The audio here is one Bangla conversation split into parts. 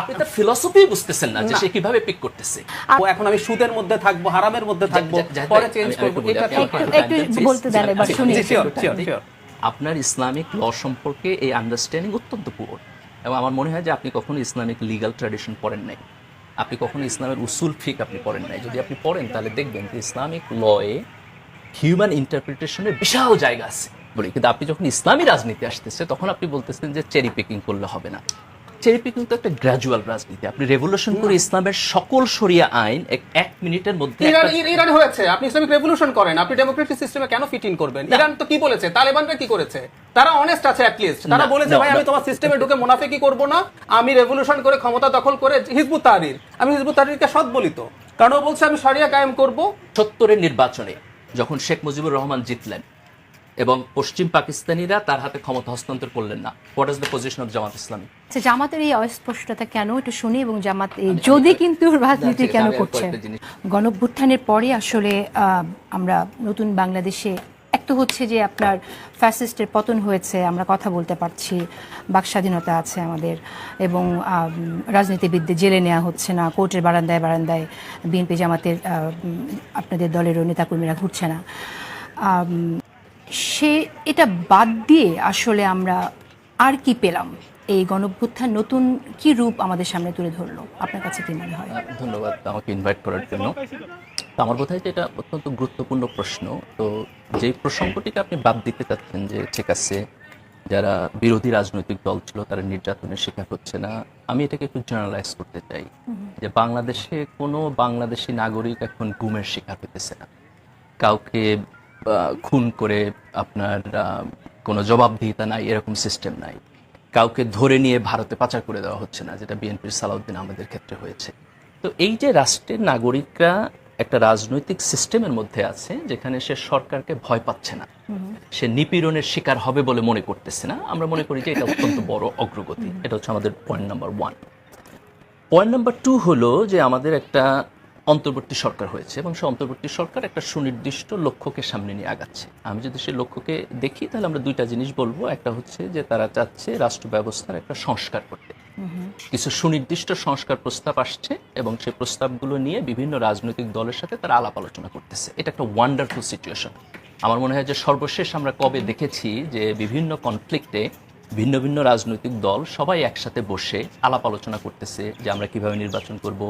আপনি তার ফিলসফি বুঝতেছেন না যে সে কীভাবে পিক করতেছে। ও এখন আমি সুদের মধ্যে থাকব হারামের মধ্যে থাকব পরে চেঞ্জ করব। একটু এটা বলতে দেন এবার শুনি। আপনার ইসলামিক ল সম্পর্কে এই আন্ডারস্ট্যান্ডিং অত্যন্ত পুরো এবং আমার মনে হয় যে আপনি কখনো ইসলামিক লিগাল ট্র্যাডিশন পড়েন নাই। আপনি কখনো ইসলামের উসুল ফিক আপনি পড়েন নাই। যদি আপনি পড়েন তাহলে দেখবেন যে ইসলামিক লয়ে হিউম্যান ইন্টারপ্রিটেশনের বিশাল জায়গা আছে। বলি কিন্তু আপনি যখন ইসলামী রাজনীতি আসতেছে তখন আপনি বলতেছেন যে চেরি পিকিং করলে হবে না। চেরি পিকিং তো একটা গ্র্যাজুয়াল রাজনীতি। আপনি রেভলিউশন করে ইসলামের সকল শরিয়া আইন এক- মিনিটের মধ্যে ইরান হয়েছে। আপনি ইসলামিক রেভলিউশন করেন আপনি ডেমোক্রেটিক সিস্টেমে কেন ফিট ইন করবেন? ইরান তো কি বলেছে? তালেবানরা কি করেছে? তারা অনেস্ট আছে অ্যাটলিস্ট তারা বলেছে ভাই আমি তোমার সিস্টেমে ঢুকে মুনাফিকি করব না। আমি রেভলিউশন করে ক্ষমতা দখল করে হিজবুত তাহরির। আমি হিজবুত তাহরিরকে সৎ বলিত কারণ ও বলছে আমি শরিয়া কায়েম করব। সত্তরের নির্বাচনে যখন শেখ মুজিবুর রহমান জিতলেন এবং পশ্চিম পাকিস্তানিরা তার হাতে ক্ষমতা হস্তান্তর করলেন না। What is the position of Jamaat Islami জামাতের এই অস্পষ্টতা কেন? একটু শুনি এবং জামাত যদি কিন্তু রাজনীতি কেন করছে? গণভ্যুত্থানের পরে আসলে আমরা নতুন বাংলাদেশে এক তো হচ্ছে যে আপনার ফ্যাসিস্টের পতন হয়েছে আমরা কথা বলতে পারছি বাক স্বাধীনতা আছে আমাদের এবং রাজনীতিবিদদের জেলে নেওয়া হচ্ছে না কোর্টের বারান্দায় বারান্দায় বিএনপি জামাতের আপনাদের দলেরও নেতাকর্মীরা ঘুরছে না। সে এটা বাদ দিয়ে আসলে আমরা আর কি পেলাম? এই গণভ্যুত্থান নতুন কি রূপ আমাদের সামনে তুলে ধরলো? আপনার কাছে কি মনে হয়? ধন্যবাদ আমাকে ইনভাইট করার জন্য। আমার বোধ হয় এটা অত্যন্ত গুরুত্বপূর্ণ প্রশ্ন। তো যে প্রসঙ্গটিকে আপনি বাদ দিতে চাচ্ছেন যে ঠিক আছে যারা বিরোধী রাজনৈতিক দল ছিল তারা নির্যাতনের শিকার হচ্ছে না আমি এটাকে একটু জার্নালাইজ করতে চাই। যে বাংলাদেশে কোনো বাংলাদেশি নাগরিক এখন গুমের শিকার হইতেছে না। কাউকে খুন করে আপনার কোনো জবাবদিহিতা নাই এরকম সিস্টেম নাই। কাউকে ধরে নিয়ে ভারতে পাচার করে দেওয়া হচ্ছে না যেটা বিএনপির সালাউদ্দিন আমাদের ক্ষেত্রে হয়েছে। তো এই যে রাষ্ট্রের নাগরিকরা একটা রাজনৈতিক সিস্টেমের মধ্যে আছে যেখানে সে সরকারকে ভয় পাচ্ছে না। সে নিপীড়নের শিকার হবে বলে মনে করতেছে না। আমরা মনে করি যে এটা অত্যন্ত বড় অগ্রগতি। এটা হচ্ছে আমাদের point number one point number two হলো যে আমাদের একটা অন্তর্বর্তী সরকার হয়েছে এবং সে অন্তর্বর্তী সরকার একটা সুনির্দিষ্ট লক্ষ্যকে সামনে নিয়ে আগাচ্ছে। আমি যদি সেই লক্ষ্যকে দেখি তাহলে আমরা দুইটা জিনিস বলব। একটা হচ্ছে যে তারা চাচ্ছে রাষ্ট্র ব্যবস্থার একটা সংস্কার করতে। কিছু সুনির্দিষ্ট সংস্কার প্রস্তাব আসছে এবং সেই প্রস্তাবগুলো নিয়ে বিভিন্ন রাজনৈতিক দলের সাথে তারা আলাপ আলোচনা করতেছে। এটা একটা ওয়ান্ডারফুল সিচুয়েশন আমার মনে হয় যে সর্বশেষ আমরা কবে দেখেছি যে বিভিন্ন কনফ্লিক্টে ভিন্ন ভিন্ন রাজনৈতিক দল সবাই একসাথে বসে আলাপ আলোচনা করতেছে যে আমরা কীভাবে নির্বাচন করব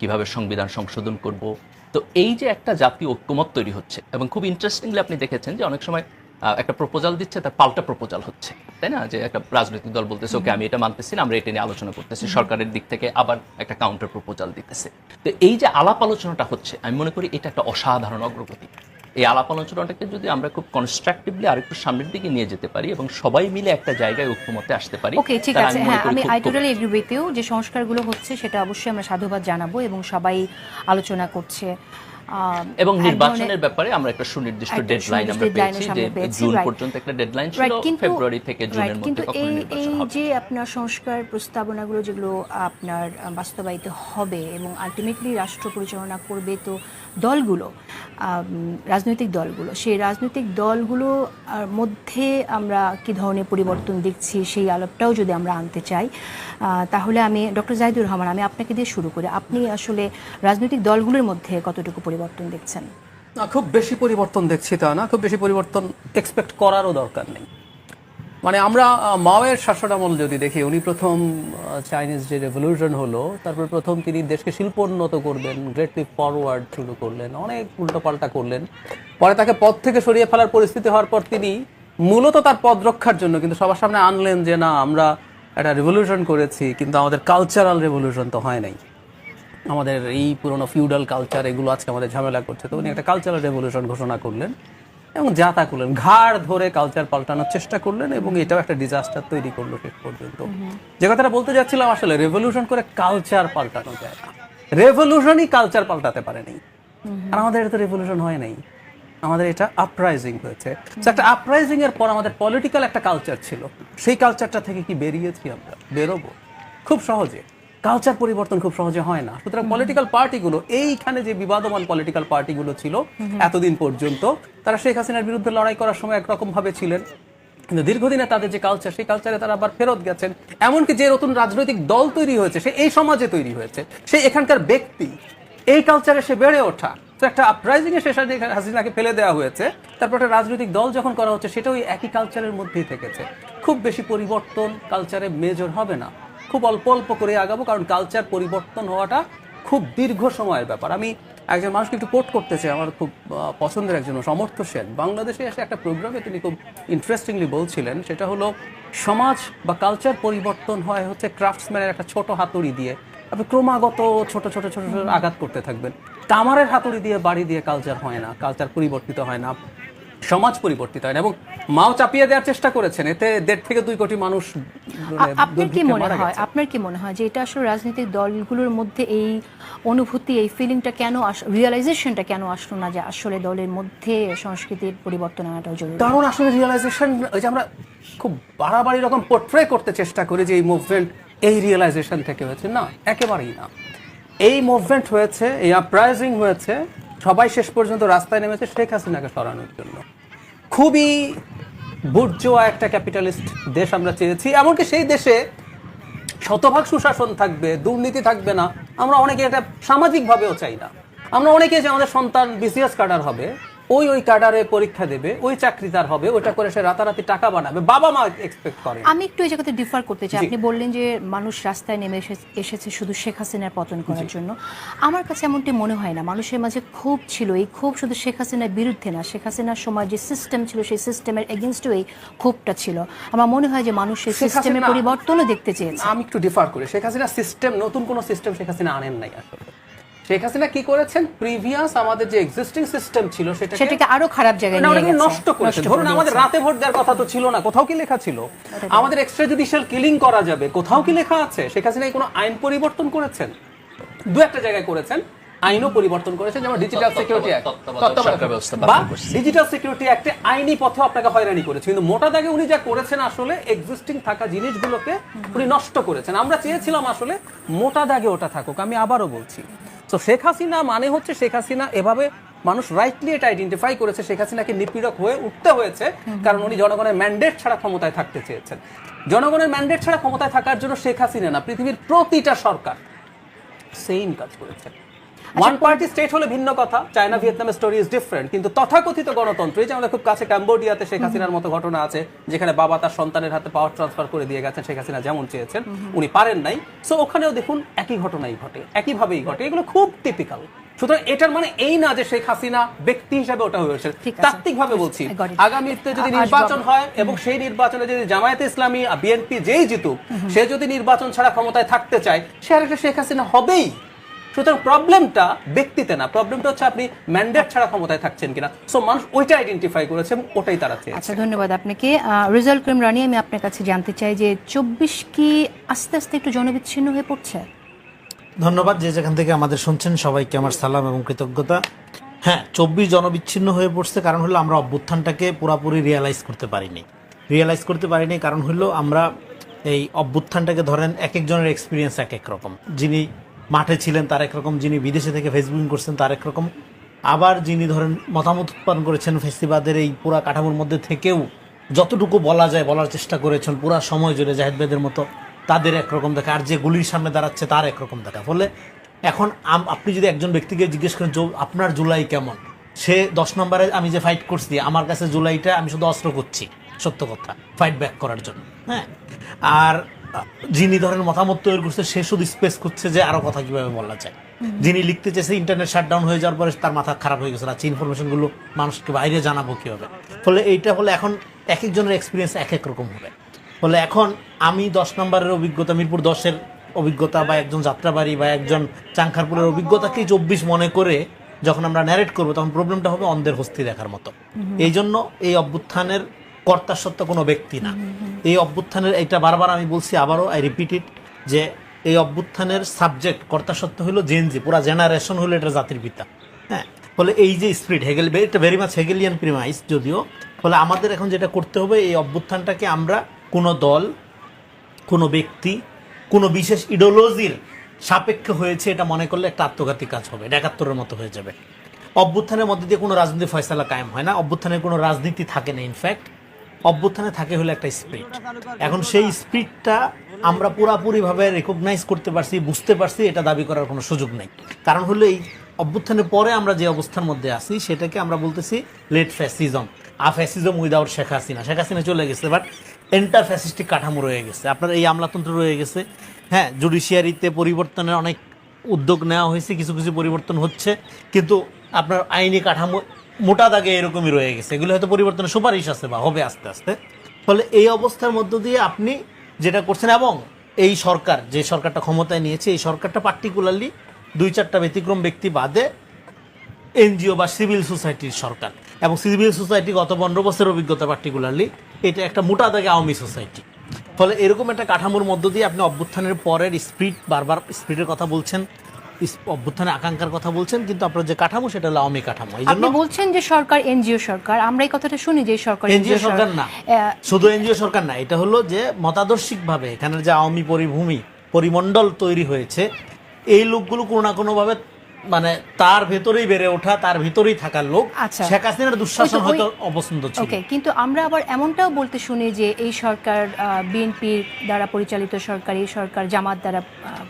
কীভাবে সংবিধান সংশোধন করব। তো এই যে একটা জাতীয় ঐক্যমত তৈরি হচ্ছে এবং খুব ইন্টারেস্টিংলি আপনি দেখেছেন যে অনেক সময় একটা প্রপোজাল দিচ্ছে তার পাল্টা প্রপোজাল হচ্ছে তাই না? যে একটা রাজনৈতিক দল বলতেছে ওকে আমি এটা মানতেছি না আমরা এটা নিয়ে আলোচনা করতেছি। সরকারের দিক থেকে আবার একটা কাউন্টার প্রপোজাল দিতেছে। তো এই যে আলাপ আলোচনাটা হচ্ছে আমি মনে করি এটা একটা অসাধারণ অগ্রগতি। এই আলাপ আলোচনাটাকে যদি আমরা খুব কনস্ট্রাকটিভলি আরেকটু সামনের দিকে নিয়ে যেতে পারি এবং সবাই মিলে একটা জায়গায় ঐক্যমতে আসতে পারি ওকে ঠিক আছে। হ্যাঁ আমি I totally agree with you যে সংস্কারগুলো হচ্ছে সেটা অবশ্যই আমরা সাধুবাদ জানাব এবং সবাই আলোচনা করছে। এবং নির্বাচনের ব্যাপারে আমরা একটা সুনির্দিষ্ট ডেডলাইন আমরা পেয়েছি যে জুন পর্যন্ত একটা ডেডলাইন ছিল ফেব্রুয়ারি থেকে জুনের মধ্যে কিন্তু এই নির্বাচন এই হবে যে আপনার সংস্কার প্রস্তাবনাগুলো যেগুলো আপনার বাস্তবায়িত হবে এবং আলটিমেটলি রাষ্ট্র পরিচালনা করবে তো দলগুলো রাজনৈতিক দলগুলো, সেই রাজনৈতিক দলগুলো মধ্যে আমরা কি ধরনের পরিবর্তন দেখছি সেই আলাপটাও যদি আমরা আনতে চাই তাহলে আমি ডক্টর জাহিদুর রহমান, আমি আপনাকে দিয়ে শুরু করি। আপনি আসলে রাজনৈতিক দলগুলোর মধ্যে কতটুকু পরিবর্তন দেখছেন? না, খুব বেশি পরিবর্তন দেখছি তা না, খুব বেশি পরিবর্তন এক্সপেক্ট করারও দরকার নেই। মানে আমরা মাওয়ের শাসনামল যদি দেখি, উনি প্রথম চাইনিজ যে রেভলিউশন হলো, তারপর প্রথম তিনি দেশকে শিল্পোন্নত করবেন গ্রেট লিপ ফরওয়ার্ড শুরু করলেন, অনেক উল্টোপাল্টা করলেন। পরে তাকে পদ থেকে সরিয়ে ফেলার পরিস্থিতি হওয়ার পর তিনি মূলত তার পদ রক্ষার জন্য, কিন্তু সবার সামনে আনলেন যে, না, আমরা একটা রেভলিউশন করেছি, কিন্তু আমাদের কালচারাল রেভলিউশন তো হয় নাই। আমাদের এই পুরনো ফিউডাল কালচার এগুলো আজকে আমাদের ঝামেলা করছে। তো উনি একটা কালচারাল রেভলিউশন ঘোষণা করলেন। এবং যা তা করলেন। ঘাড় ধরে কালচার পাল্টানোর চেষ্টা করলেন এবং এটাও একটা ডিজাস্টার তৈরি করল শেষ পর্যন্ত। যে কথাটা বলতে যাচ্ছিলাম আসলে রেভলিউশন করে কালচার পাল্টানো যায় না। রেভলিউশনই কালচার পাল্টাতে পারেনি। আর আমাদের এটা তো রেভলিউশন হয় নাই। আমাদের এটা আপরাইজিং হয়েছে। একটা আপরাইজিং এর পর আমাদের পলিটিক্যাল একটা কালচার ছিল। সেই কালচারটা থেকে কি বেরিয়েছি আমরা? বেরোবো। খুব সহজে। কালচার পরিবর্তন খুব সহজে হয় না। সুতরাং পলিটিক্যাল পার্টিগুলো এইখানে যে বিবাদমান পলিটিক্যাল পার্টিগুলো ছিল এতদিন পর্যন্ত তারা শেখ হাসিনার বিরুদ্ধে লড়াই করার সময় একরকম ভাবে ছিলেন। কিন্তু দীর্ঘদিনে তাদের যে কালচার সেই কালচারে তারা আবার ফেরত গেছেন। এমনকি যে নতুন রাজনৈতিক দল তৈরি হয়েছে সে এই সমাজে তৈরি হয়েছে। সে এখানকার ব্যক্তি এই কালচারে সে বেড়ে ওঠা। তো একটা আপরাইজিং এ শেষ হাসিনাকে ফেলে দেওয়া হয়েছে। তারপর একটা রাজনৈতিক দল যখন করা হচ্ছে সেটাও ওই একই কালচারের মধ্যেই থেকেছে। খুব বেশি পরিবর্তন কালচারে মেজর হবে না। খুব অল্প অল্প করে আগাবো কারণ কালচার পরিবর্তন হওয়াটা খুব দীর্ঘ সময়ের ব্যাপার। আমি একজন মানুষকে একটু কোট করতে চাই আমার খুব পছন্দের একজন সমর্থ সেন। বাংলাদেশে এসে একটা প্রোগ্রামে তিনি খুব ইন্টারেস্টিংলি বলছিলেন সেটা হলো সমাজ বা কালচার পরিবর্তন হয় হচ্ছে ক্রাফটসম্যানের একটা ছোট হাতুড়ি দিয়ে। আপনি ক্রমাগত ছোট ছোট ছোট ছোট আঘাত করতে থাকবেন। কামারের হাতুড়ি দিয়ে বাড়ি দিয়ে কালচার হয় না কালচার পরিবর্তিত হয় না। সমাজ পরিবর্তিত হয় না এবং মাও চাপিয়ে দেওয়ার চেষ্টা করেছেন। এতে দেড় থেকে দুই কোটি মানুষ মানে আপনার কি মনে হয়? আপনার কি মনে হয় যে এটা আসলে রাজনৈতিক দলগুলোর মধ্যে এই অনুভূতি এই ফিলিংটা কেন রিয়েলাইজেশনটা কেন আসলো না যে আসলে দলের মধ্যে সংস্কৃতির পরিবর্তন আনাটাও জরুরি? কারণ আসলে রিয়েলাইজেশন ওই যে আমরা খুব বাড়াবাড়ি রকম পোর্ট্রে করতে চেষ্টা করি যে এই মুভমেন্ট এই রিয়েলাইজেশন থেকে হয়েছে। না একেবারেই না। এই মুভমেন্ট হয়েছে এই আপরাইজিং হয়েছে সবাই শেষ পর্যন্ত রাস্তায় নেমেছে শেখ হাসিনাকে সরানোর জন্য। খুবই বুর্জোয়া একটা ক্যাপিটালিস্ট দেশ আমরা চেয়েছি, এমনকি সেই দেশে শতভাগ সুশাসন থাকবে, দুর্নীতি থাকবে না, আমরা অনেকে এটা সামাজিকভাবেও চাই না। আমরা অনেকে যে আমাদের সন্তান বিসিএস কার্ডার হবে ওই ওই কাডারে পরীক্ষা দেবে ওই চাকরি তার হবে ওটা করে সে রাতারাতি টাকা বানাবে। বাবা মা এক্সপেক্ট করে। আমি একটু এই জায়গাতে ডিফার করতে চাই। আপনি বললেন যে মানুষ রাস্তায় নেমে এসে- এসেছে শুধু শেখ হাসিনার পতন করার জন্য। আমার কাছে এমনটি মনে হয় না। মানুষের মাঝে ক্ষোভ ছিল। এই ক্ষোভ শুধু শেখ হাসিনার বিরুদ্ধে না। শেখ হাসিনার সময় যে সিস্টেম ছিল সেই সিস্টেমের এগেনস্টও এই ক্ষোভটা ছিল। আমার মনে হয় যে মানুষ সেই পরিবর্তনও দেখতে চেয়েছে। আমি একটু ডিফার করি। শেখ হাসিনা সিস্টেম নতুন কোনো সিস্টেম শেখ হাসিনা আনেন নাই আসলে। শেখ হাসিনা কি করেছেন? প্রিভিয়াস আমাদের যে এক্সিস্টিং সিস্টেম ছিল সেটাকে সেটাকে আরও খারাপ জায়গায় নিয়ে গেছে। নষ্ট করেছে ধরুন আমাদের রাতে ভোট দেওয়ার কথা তো ছিল না কোথাও কি লেখা ছিল? আমাদের এক্সট্রা জুডিশিয়াল কিলিং করা যাবে কোথাও কি লেখা আছে? শেখ হাসিনা কোনো আইন পরিবর্তন করেছেন? দু একটা জায়গায় করেছেন আইনও পরিবর্তন করেছেন যেমন ডিজিটাল সিকিউরিটি বা ডিজিটাল সিকিউরিটি অ্যাক্টে আইনি পথে আপনাকে হয়রানি করেছে কিন্তু মোটা দাগে উনি যা করেছেন আসলে এক্সিস্টিং থাকা জিনিসগুলোকে উনি নষ্ট করেছেন। আমরা চেয়েছিলাম আসলে মোটা দাগে ওটা থাকুক আমি আবারও বলছি। তো শেখ হাসিনা মানে হচ্ছে শেখ হাসিনা। এভাবে মানুষ রাইটলি এটা আইডেন্টিফাই করেছে শেখ হাসিনাকে নিপীড়ক হয়ে উঠতে হয়েছে কারণ উনি জনগণের ম্যান্ডেট ছাড়া ক্ষমতায় থাকতে চেয়েছেন। জনগণের ম্যান্ডেট ছাড়া ক্ষমতায় থাকার জন্য শেখ হাসিনা না পৃথিবীর প্রতিটা সরকার সেম কাজ করেছে ওয়ান পার্টি স্টেট হলে ভিন্ন কথা। চায়না ভিয়েতনামের স্টোরি ইজ ডিফারেন্ট কিন্তু তথাকথিত গণতন্ত্র এই যে আমাদের খুব কাছে ক্যাম্বোডিয়াতে শেখ হাসিনার মতো ঘটনা আছে যেখানে বাবা তার সন্তানের হাতে পাওয়ার ট্রান্সফার করে দিয়ে গেছেন শেখ হাসিনা যেমন চেয়েছেন উনি পারেন নাই। সো ওখানেও দেখুন একই ঘটনাই ঘটে একইভাবেই ঘটে। এগুলো খুব টিপিক্যাল সুতরাং এটার মানে এই না যে শেখ হাসিনা ব্যক্তি হিসাবে ওটা হয়েছে। তাত্ত্বিকভাবে বলছি. আগামীতে যদি নির্বাচন হয় এবং সেই নির্বাচনে যদি জামায়াতে ইসলামী বিএনপি যেই জিতুক সে যদি নির্বাচন ছাড়া ক্ষমতায় থাকতে চায় সে আর একটা শেখ হাসিনা হবেই। সুতরাং প্রবলেমটা ব্যক্তিতে না প্রবলেমটা হচ্ছে আপনি ম্যান্ডেট ছাড়া ক্ষমতায় থাকছেন কিনা। সো মানুষ ওইটা আইডেন্টিফাই করেছে এবং ওটাই তারা চেয়েছে। আচ্ছা ধন্যবাদ আপনাকে। রেজাল্ট করিম রানি আমি আপনার কাছে জানতে চাই যে চব্বিশ কি আস্তে আস্তে একটু জনবিচ্ছিন্ন হয়ে পড়ছে? ধন্যবাদ যে যেখান থেকে আমাদের শুনছেন সবাইকে আমার সালাম এবং কৃতজ্ঞতা। হ্যাঁ চব্বিশ জনবিচ্ছিন্ন হয়ে পড়ছে কারণ হলো আমরা অভ্যুত্থানটাকে পুরোপুরি রিয়েলাইজ করতে পারিনি। রিয়েলাইজ করতে পারিনি কারণ হলো আমরা এই অভ্যুত্থানটাকে ধরেন এক একজনের এক্সপিরিয়েন্স এক এক রকম। যিনি মাঠে ছিলেন তার একরকম যিনি বিদেশে থেকে ফেসবুকিং করছেন তার একরকম আবার যিনি ধরেন মতামত উৎপাদন করেছেন ফেস্টিভালের এই পুরা কাঠামোর মধ্যে থেকেও যতটুকু বলা যায়, বলার চেষ্টা করেছেন, পুরা সময় জুড়ে জাহেদ ভাইদের মতো তাদের একরকম দেখা, আর যে গুলির সামনে দাঁড়াচ্ছে তার একরকম দেখা। ফলে এখন আপনি যদি একজন ব্যক্তিকে জিজ্ঞেস করেন আপনার জুলাই কেমন? সে দশ নম্বরে, আমি যে ফাইট করছি, আমার কাছে জুলাইটা আমি শুধু অস্ত্র করছি সত্য কথা ফাইট ব্যাক করার জন্য হ্যাঁ? আর যিনি ধরেন মতামত তৈরি করছে সে শুধু স্পেস করছে যে আরও কথা কীভাবে বলা যায়। যিনি লিখতে চেয়েছে ইন্টারনেট শাটডাউন হয়ে যাওয়ার পরে তার মাথা খারাপ হয়ে গেছে। আচ্ছা ইনফরমেশনগুলো মানুষকে বাইরে জানাব কীভাবে? ফলে এইটা হলে এখন এক একজনের এক্সপিরিয়েন্স এক এক রকম হবে। ফলে এখন আমি দশ নম্বরের অভিজ্ঞতা মিরপুর দশের অভিজ্ঞতা বা একজন যাত্রাবাড়ি বা একজন চাংখারপুরের অভিজ্ঞতাকেই চব্বিশ মনে করে যখন আমরা ন্যারেট করব তখন প্রবলেমটা হবে অন্ধের হস্তি দেখার মতো। এই জন্য এই অভ্যুত্থানের কর্তা সত্য কোনো ব্যক্তি না। এই অভ্যুত্থানের এটা বারবার আমি বলছি, আবারও আই রিপিট ইট যে এই অভ্যুত্থানের সাবজেক্ট কর্তা সত্য হলো জেনজি পুরা জেনারেশন হলো এটা জাতির পিতা। হ্যাঁ ফলে এই যে স্পিরিট হেগেল এটা ভেরি মাছ হেগেলিয়ান প্রিমাইস যদিও, ফলে আমাদের এখন যেটা করতে হবে, এই অভ্যুত্থানটাকে আমরা কোনো দল, কোনো ব্যক্তি, কোনো বিশেষ ইডিওলজির সাপেক্ষে হয়েছে এটা মনে করলে একটা আত্মঘাতী কাজ হবে, এটা একাত্তরের মতো হয়ে যাবে। অভ্যুত্থানের মধ্যে দিয়ে কোনো রাজনীতি ফয়সালা কায়েম হয় না, অভ্যুত্থানের কোনো রাজনীতি থাকে না ইনফ্যাক্ট অভ্যুত্থানে থাকে হলো একটা স্পিরিট এখন সেই স্পিরিটটা আমরা পুরাপুরিভাবে রেকগনাইজ করতে পারছি, বুঝতে পারছি, এটা দাবি করার কোনো সুযোগ নেই। কারণ হলো এই অভ্যুত্থানের পরে আমরা যে অবস্থার মধ্যে আছি, সেটাকে আমরা বলতেছি late fascism a fascism without Sheikh Hasina. Sheikh Hasina চলে গেছে বাট এন্টার ফ্যাসিস্টিক কাঠামো রয়ে গেছে। আপনার এই আমলাতন্ত্র রয়ে গেছে। হ্যাঁ জুডিশিয়ারিতে পরিবর্তনের অনেক উদ্যোগ নেওয়া হয়েছে, কিছু কিছু পরিবর্তন হচ্ছে, কিন্তু আপনার আইনি কাঠামো মোটা দাগে এরকমই রয়ে গেছে। এগুলো হয়তো পরিবর্তনের সুপারিশ আছে বা হবে আস্তে আস্তে। ফলে এই অবস্থার মধ্য দিয়ে আপনি যেটা করছেন এবং এই সরকার, যে সরকারটা ক্ষমতায় নিয়েছে, এই সরকারটা পার্টিকুলারলি দুই চারটা ব্যতিক্রম ব্যক্তি বাদে এনজিও বা সিভিল সোসাইটির সরকার। এবং সিভিল সোসাইটি গত পনেরো বছরের অভিজ্ঞতা পার্টিকুলারলি এটা একটা মোটা দাগে আওয়ামী সোসাইটি। ফলে এরকম একটা কাঠামোর মধ্য দিয়ে আপনি অভ্যুত্থানের পরের স্পিড বারবার স্পিডের কথা বলছেন। অভ্যুত্থানের আকাঙ্ক্ষার কথা বলছেন কিন্তু আপনার যে কাঠামো সেটা হলো আওয়ামী কাঠামো। এই জন্য আপনি বলছেন যে সরকার এনজিও সরকার আমরা এই কথাটা শুনি যে সরকার এনজিও সরকার না। শুধু এনজিও সরকার না এটা হলো যে মতাদর্শিক ভাবে এখানের যে আওয়ামী পরিভূমি পরিমণ্ডল তৈরি হয়েছে এই লোকগুলো কোনো না কোনো ভাবে মানে তার ভেতরেই বেড়ে ওঠা তার ভেতরেই থাকার লোক আচ্ছা। শেখ হাসিনার দুঃশাসন হয়তো অপছন্দ ছিল। ওকে কিন্তু আমরা আবার এমনটাও বলতে শুনি যে এই সরকার বিএনপির দ্বারা পরিচালিত সরকার এই সরকার জামাত দ্বারা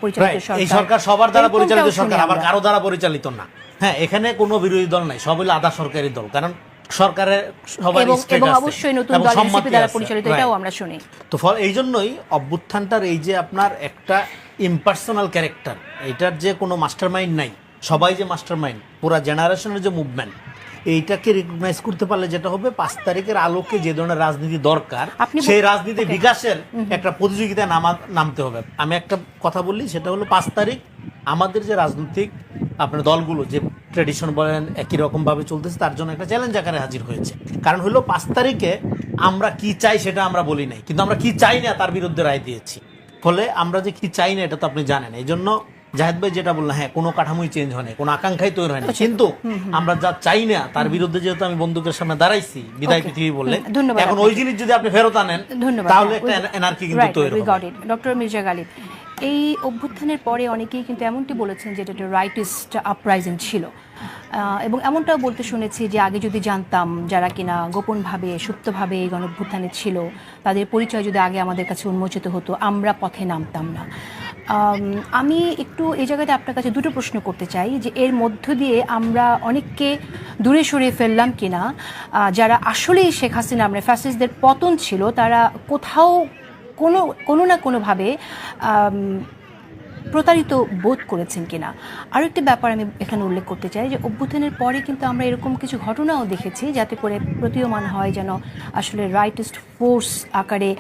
পরিচালিত সরকার এই সরকার। সবার দ্বারা পরিচালিত সরকার আবার কারও দ্বারা পরিচালিত না। হ্যাঁ এখানে কোনো বিরোধী দল নাই সব হলো আধা সরকারি দল কারণ সরকারের সবার এবং অবশ্যই নতুন দল এনসিপি দ্বারা পরিচালিত এটাও আমরা শুনি। তো ফল এই জন্যই অভ্যুত্থানটার এই যে আপনার একটা ইম্পার্সোনাল ক্যারেক্টার এটার যে কোনো মাস্টার মাইন্ড নাই। সবাই যে মাস্টার মাইন্ড পুরা জেনারেশনের যে মুভমেন্ট এইটাকে রিকগনাইজ করতে পারলে যেটা হবে পাঁচ তারিখের আলোকে যে ধরনের রাজনীতি দরকার সেই রাজনীতি বিকাশের একটা প্রতিযোগিতায় নামা নামতে হবে। আমি একটা কথা বললি সেটা হলো পাঁচ তারিখ আমাদের যে রাজনৈতিক আপনার দলগুলো যে ট্রেডিশন বলেন একই রকম ভাবে চলতেছে তার জন্য একটা চ্যালেঞ্জ আকারে হাজির হয়েছে। কারণ হলো পাঁচ তারিখে আমরা কি চাই সেটা আমরা বলি নাই কিন্তু আমরা কি চাই না তার বিরুদ্ধে রায় দিয়েছি। ফলে আমরা যে কি চাই না এটা তো আপনি জানেন। এই জন্য জাহেদ ভাই যেটা বললেন হ্যাঁ কোনো কাঠামোই চেঞ্জ হয়নি কোনো আকাঙ্ক্ষাই তৈরি হয়নি কিন্তু আমরা যা চাই না তার বিরুদ্ধে যেহেতু আমি বন্দুকের সামনে দাঁড়াইছি বিদায় পৃথিবী বললে এখন ওই জিনিস যদি আপনি ফেরত আনেন তাহলে একটা এনার্কি কিন্তু তৈরি হবে। ডক্টর মির্জা গালিব এই অভ্যুত্থানের পরে অনেকেই কিন্তু এমনটি বলেছেন যে এটা একটা রাইটিস্ট আপরাইজিং ছিল। এবং এমনটাও বলতে শুনেছি যে আগে যদি জানতাম যারা কিনা গোপনভাবে সুপ্তভাবে এই গণভ্যুত্থানে ছিল তাদের পরিচয় যদি আগে আমাদের কাছে উন্মোচিত হতো আমরা পথে নামতাম না। আম, একটু এই জায়গাতে আপনার কাছে দুটো প্রশ্ন করতে চাই যে এর মধ্য দিয়ে আমরা অনেককে দূরে সরিয়ে ফেললাম কিনা। যারা আসলেই শেখ হাসিনা মানে ফ্যাসিসদের পতন ছিল তারা কোথাও কোনো কোনো না কোনোভাবে প্রতারিত বোধ করেছেন কিনা। আরও একটি ব্যাপার আমি এখানে উল্লেখ করতে চাই যে, অভ্যুত্থানের পরে কিন্তু আমরা এরকম কিছু ঘটনাও দেখেছি যাতে করে প্রতীয়মান হয় যেন আসলে রাইটিস্ট ফোর্স আকারে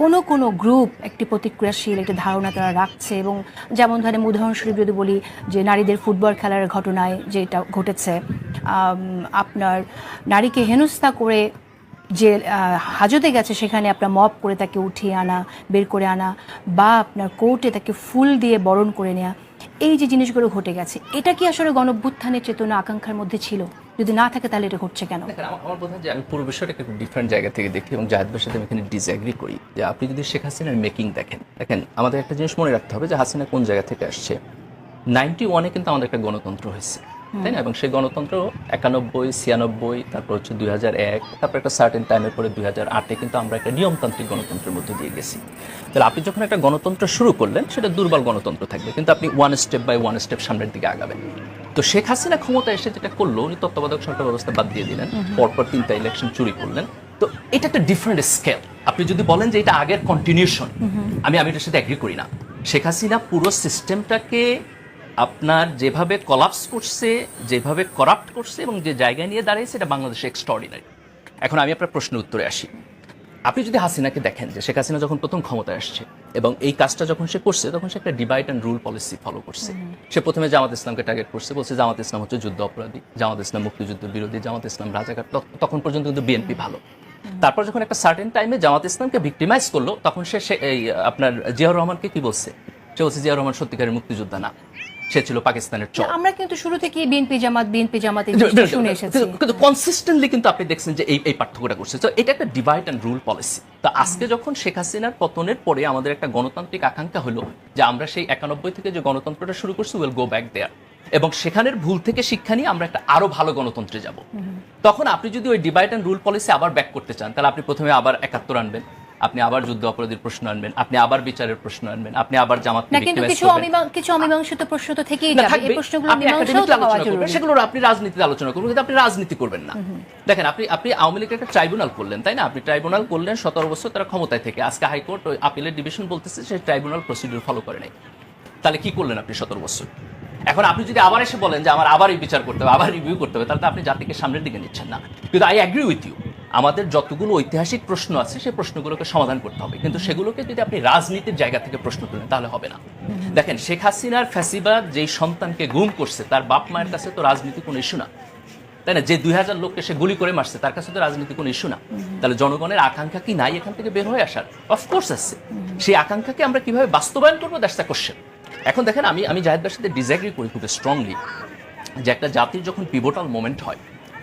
কোনো কোনো গ্রুপ একটি প্রতিক্রিয়াশীল একটি ধারণা তারা রাখছে এবং যেমন ধরেন উদাহরণস্বরূপ যদি বলি যে, নারীদের ফুটবল খেলার ঘটনায় যেটা ঘটেছে আপনার নারীকে হেনস্থা করে যে হাজতে গেছে সেখানে আপনার মপ করে তাকে উঠিয়ে আনা, বের করে আনা, বা আপনার কোর্টে তাকে ফুল দিয়ে বরণ করে নেওয়া এই যে জিনিসগুলো ঘটে গেছে, এটা কি আসলে গণভ্যুত্থানের চেতনা আকাঙ্ক্ষার মধ্যে ছিল? যদি না থাকে তাহলে এটা ঘটছে কেন? আমার বোধ হয় যে আমি পুরো বিষয়টাকে একটু ডিফারেন্ট জায়গা থেকে দেখি এবং জাহেদ সাথে আমি এখানে ডিসঅ্যাগ্রি করি। যে আপনি যদি শেখ হাসিনার মেকিং দেখেন দেখেন, আমাদের একটা জিনিস মনে রাখতে হবে যে হাসিনা কোন জায়গা থেকে আসছে? নাইনটি ওয়ানে কিন্তু আমাদের একটা গণতন্ত্র হয়েছে। তাই না? এবং সেই গণতন্ত্র একানব্বই ছিয়ানব্বই তারপর হচ্ছে দুই হাজার এক তারপর একটা সার্টেন টাইমের পরে দুই হাজার আটে কিন্তু আমরা একটা নিয়মতান্ত্রিক গণতন্ত্রের মধ্যে দিয়ে গেছি। তাহলে আপনি যখন একটা গণতন্ত্র শুরু করলেন সেটা দুর্বল গণতন্ত্র থাকবে কিন্তু আপনি one step by one step সামনের দিকে আগাবেন। তো শেখ হাসিনা ক্ষমতা এসে যেটা করল উনি তত্ত্বাবধায়ক সরকার ব্যবস্থা বাদ দিয়ে দিলেন পরপর তিনটা ইলেকশন চুরি করলেন। তো এটা একটা ডিফারেন্ট স্কেল আপনি যদি বলেন যে এটা আগের কন্টিনিউশন আমি আমি এটার সাথে অ্যাগ্রি করি না। শেখ হাসিনা পুরো সিস্টেমটাকে আপনার যেভাবে কলাপস করছে যেভাবে করাপ্ট করছে এবং যে জায়গায় নিয়ে দাঁড়িয়েছে এটা বাংলাদেশে এক্সট্রাঅর্ডিনারি এখন আমি আপনার প্রশ্নের উত্তরে আসি। আপনি যদি হাসিনাকে দেখেন যে শেখ হাসিনা যখন প্রথম ক্ষমতায় আসছে এবং এই কাজটা যখন সে করছে তখন সে একটা divide and rule policy follow করছে। সে প্রথমে জামাত ইসলামকে টার্গেট করছে বলছে জামাত ইসলাম হচ্ছে যুদ্ধ অপরাধী জামাত ইসলাম মুক্তিযুদ্ধ বিরোধী জামাত ইসলাম রাজাকার তখন পর্যন্ত কিন্তু বিএনপি ভালো। তারপর যখন একটা সার্টেন টাইমে জামাত ইসলামকে ভিক্টিমাইজ করল তখন সে সে- এই আপনার জিয়াউর রহমানকে কি বলছে? সে বলছে জিয়াউর রহমান সত্যিকারের মুক্তিযোদ্ধা না। সে ছিল পাকিস্তানের চর। আমরা কিন্তু শুরু থেকে বিএনপি জামাত বিএনপি জামাত শুনে এসেছি। কিন্তু কনসিস্টেন্টলি কিন্তু আপনি দেখছেন যে এই এই পার্থক্যটা করছে তো এটা একটা ডিভাইড অ্যান্ড রুল পলিসি তো আজকে যখন শেখ হাসিনার পতনের পরে আমাদের একটা গণতান্ত্রিক আকাঙ্ক্ষা হলো যে আমরা সেই একানব্বই থেকে যে গণতন্ত্রটা শুরু করছি উইল গো ব্যাক দেয়ার এবং সেখানের ভুল থেকে শিক্ষা নিয়ে আমরা একটা আরও ভালো গণতন্ত্রে যাব। তখন আপনি যদি ওই ডিভাইড অ্যান্ড রুল পলিসি আবার ব্যাক করতে চান তাহলে আপনি প্রথমে আবার একাত্তর আনবেন। আপনি আবার যুদ্ধ অপরাধীর প্রশ্ন আনবেন আপনি আবার বিচারের প্রশ্ন আনবেন আপনি আবার জামাত না কিন্তু কিছু কিছু অমীমাংসিত প্রশ্ন তো থেকেই যাবে। এই প্রশ্নগুলো হওয়া জরুরি। সেগুলোর আপনি রাজনীতিতে আলোচনা করবেন কিন্তু আপনি রাজনীতি করবেন না। দেখেন আপনি আপনি আওয়ামী লীগের একটা ট্রাইব্যুনাল করলেন তাই না? আপনি ট্রাইব্যুনাল করলেন সতেরো বছর তারা ক্ষমতায় থেকে। আজকে হাইকোর্ট ওই আপিলের ডিভিশন বলতেছে সেই ট্রাইব্যুনাল প্রসিডিউর ফলো করে নাই। তাহলে কি করলেন আপনি সতেরো বছর? এখন আপনি যদি আবার এসে বলেন যে আমার আবার এই বিচার করতে হবে আবার রিভিউ করতে হবে তাহলে তো আপনি জাতিকে সামনের দিকে নিচ্ছেন না। কিন্তু আই অ্যাগ্রি উইথ ইউ আমাদের যতগুলো ঐতিহাসিক প্রশ্ন আছে সেই প্রশ্নগুলোকে সমাধান করতে হবে। কিন্তু সেগুলোকে যদি আপনি রাজনীতির জায়গা থেকে প্রশ্ন তুলেন, তাহলে হবে না। দেখেন, শেখ হাসিনার ফ্যাসিবাদ যেই সন্তানকে গুম করছে, তার বাপ মায়ের কাছে তো রাজনীতি কোনো ইস্যু না। তাই না? যে দুই হাজার লোককে সে গুলি করে মারছে, তার কাছে তো রাজনীতি কোনো ইস্যু না। তাহলে জনগণের আকাঙ্ক্ষা কি নাই এখান থেকে বের হয়ে আসার? অফকোর্স আছে। সেই আকাঙ্ক্ষাকে আমরা কীভাবে বাস্তবায়ন করব? দ্যাটস দ্য কোশ্চেন এখন দেখেন, আমি আমি জাহেদের সাথে ডিসঅ্যাগ্রি করি খুব স্ট্রংলি যে একটা জাতির যখন পিভোটাল মোমেন্ট হয়,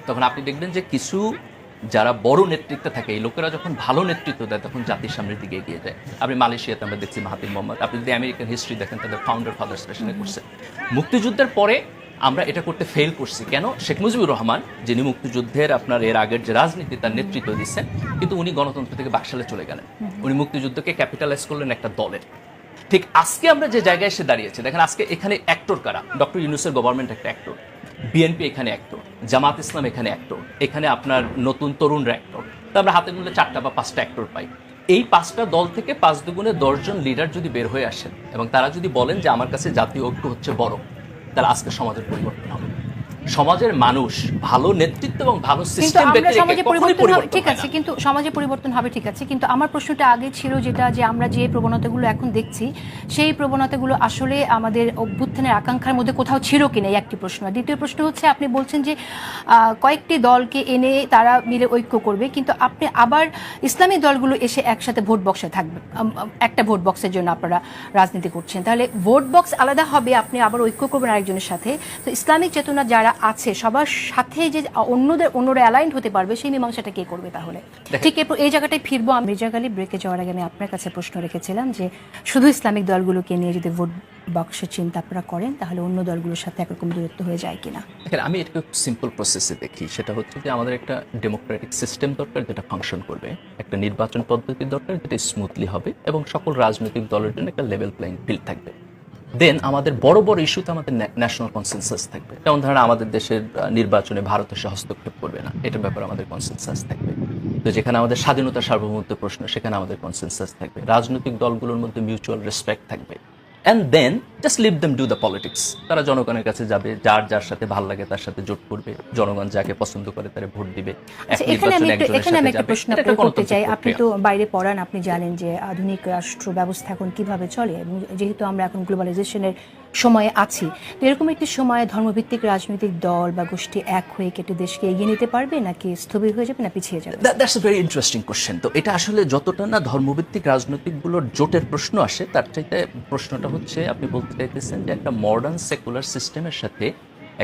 তখন আপনি দেখবেন যে কিছু যারা বড় নেতৃত্বে থাকে এই লোকেরা যখন ভালো নেতৃত্ব দেয় তখন জাতির সামনের দিকে এগিয়ে যায়। আপনি মালয়েশিয়াতে আমরা দেখছি মাহাতির মোহাম্মদ। আপনি যদি আমেরিকান হিস্ট্রি দেখেন তাদের ফাউন্ডার ফাদার স্টেশনে করছে। মুক্তিযুদ্ধের পরে আমরা এটা করতে ফেল করছি। কেন? শেখ মুজিবুর রহমান যিনি মুক্তিযুদ্ধের আপনার এর আগের যে রাজনীতি তার নেতৃত্ব দিচ্ছেন কিন্তু উনি গণতন্ত্র থেকে বাকশালে চলে গেলেন। উনি মুক্তিযুদ্ধকে ক্যাপিটালাইজ করলেন একটা দলের। ঠিক আজকে আমরা যে জায়গায় এসে দাঁড়িয়েছি, দেখেন আজকে এখানে অ্যাক্টর কারা? ডক্টর ইউনুসের গভর্নমেন্ট একটা অ্যাক্টর বিএনপি এখানে অ্যাক্টর জামাত ইসলাম এখানে অ্যাক্টর এখানে আপনার নতুন তরুণরা অ্যাক্টর তা আমরা হাতে মূল্যে চারটা বা পাঁচটা অ্যাক্টর পাই। এই পাঁচটা দল থেকে পাঁচ দুগুণে দশজন লিডার যদি বের হয়ে আসেন এবং তারা যদি বলেন যে আমার কাছে জাতীয় ঐক্য হচ্ছে বড়, তাহলে আজকে সমাজের পরিবর্তন হবে। সমাজের মানুষ ভালো নেতৃত্ব এবং ভালো সিস্টেম সমাজে পরিবর্তন ঠিক আছে কিন্তু সমাজে পরিবর্তন হবে ঠিক আছে কিন্তু আমার প্রশ্নটা আগে ছিল যেটা যে আমরা যে প্রবণতাগুলো এখন দেখছি সেই প্রবণতাগুলো আসলে আমাদের অভ্যুত্থানের আকাঙ্ক্ষার মধ্যে কোথাও ছিল কিনা এই একটি প্রশ্ন। দ্বিতীয় প্রশ্ন হচ্ছে আপনি বলছেন যে কয়েকটি দলকে এনে তারা মিলে ঐক্য করবে কিন্তু আপনি আবার ইসলামী দলগুলো এসে একসাথে ভোট বক্সে থাকবে একটা ভোট বক্সের জন্য আপনারা রাজনীতি করছেন। তাহলে ভোট বক্স আলাদা হবে আপনি আবার ঐক্য করবেন আরেকজনের সাথে। তো ইসলামিক চেতনা যারা আছে সবার সাথে যে অন্যদের অন্যরা অ্যালাইন্ড হতে পারবে সেই মীমাংসাটা কে করবে তাহলে? ঠিক এই জায়গাটায় ফিরবো আমি। মির্জা গালি ব্রেকে যাওয়ার আগে আমি আপনার কাছে প্রশ্ন রেখেছিলাম যে শুধু ইসলামিক দলগুলোকে নিয়ে যদি ভোট বক্সের চিন্তা আপনারা করেন তাহলে অন্য দলগুলোর সাথে একরকম দূরত্ব হয়ে যায় কিনা? দেখেন আমি এটাকে সিম্পল প্রসেসে দেখি। সেটা হচ্ছে যে আমাদের একটা ডেমোক্রেটিক সিস্টেম দরকার যেটা ফাংশন করবে একটা নির্বাচন পদ্ধতি দরকার যেটা স্মুথলি হবে এবং সকল রাজনৈতিক দলের জন্য একটা লেভেল প্লেইং ফিল্ড থাকবে। দেন আমাদের বড় বড় ইস্যুতে আমাদের ন্যাশনাল কনসেনসাস থাকবে। যেমন ধরেন আমাদের দেশের নির্বাচনে ভারত এসে হস্তক্ষেপ করবে না, এটার ব্যাপারে আমাদের কনসেনসাস থাকবে। তো যেখানে আমাদের স্বাধীনতা সার্বভৌমত্ব প্রশ্ন, সেখানে আমাদের কনসেনসাস থাকবে। রাজনৈতিক দলগুলোর মধ্যে মিউচুয়াল রেসপেক্ট থাকবে। And then just leave them do the politics তারা জনগণের কাছে যাবে যার যার সাথে ভালো লাগে তার সাথে জোট করবে জনগণ যাকে পছন্দ করে তারা ভোট দিবে। আচ্ছা এখানে আমি একটা। প্রশ্ন করতে চাই। আপনি তো বাইরে পড়ান আপনি জানেন যে আধুনিক রাষ্ট্র ব্যবস্থা এখন কীভাবে চলে এবং যেহেতু আমরা এখন গ্লোবালাইজেশনের সময়ে আছি। তো এরকম একটি সময়ে ধর্মভিত্তিক রাজনৈতিক দল বা গোষ্ঠী এক হয়ে কেটে দেশকে এগিয়ে নিতে পারবে নাকি স্থবির হয়ে যাবে না পিছিয়ে যাবে? That's a very interesting question তো এটা আসলে যতটা না ধর্মভিত্তিক রাজনৈতিকগুলোর জোটের প্রশ্ন আসে তার চাইতে প্রশ্নটা হচ্ছে আপনি বলতে চাইতেছেন যে একটা মডার্ন সেকুলার সিস্টেমের সাথে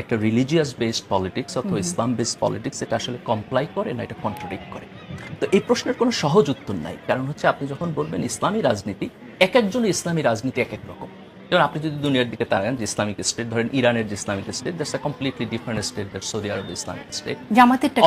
একটা রিলিজিয়াস বেসড পলিটিক্স অথবা ইসলাম বেসড পলিটিক্স এটা আসলে কমপ্লাই করে না এটা কন্ট্রাডিক্ট করে? তো এই প্রশ্নের কোনো সহজ উত্তর নাই। কারণ হচ্ছে আপনি যখন বলবেন ইসলামী রাজনীতি এক একজন ইসলামী রাজনীতি এক এক রকম। যেমন আপনি যদি দুনিয়ার দিকে তাকান যে ইসলামিক স্টেট ধরেন ইরানের যে Islamic state that's a completely different state that Saudi Arab Islamic state জামাতেরটা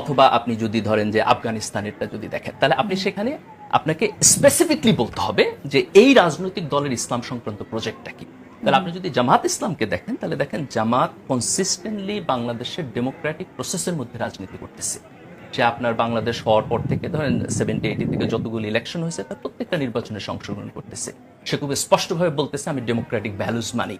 অথবা আপনি যদি ধরেন যে আফগানিস্তানেরটা যদি দেখেন তাহলে আপনি সেখানে আপনাকে স্পেসিফিকলি বলতে হবে যে এই রাজনৈতিক দলের ইসলাম সংক্রান্ত প্রজেক্টটা কি। তাহলে আপনি যদি জামাত ইসলামকে দেখেন তাহলে দেখেন জামাত কনসিস্টেন্টলি বাংলাদেশের ডেমোক্রেটিক প্রসেসের মধ্যে রাজনীতি করতেছে। সে আপনার বাংলাদেশ হওয়ার পর থেকে ধরেন সেভেন্টি এইটি থেকে যতগুলো ইলেকশন হয়েছে, তার প্রত্যেকটা নির্বাচনে অংশগ্রহণ করতেছে। সে খুব স্পষ্টভাবে বলতেছে, আমি ডেমোক্রেটিক ভ্যালুজ মানি,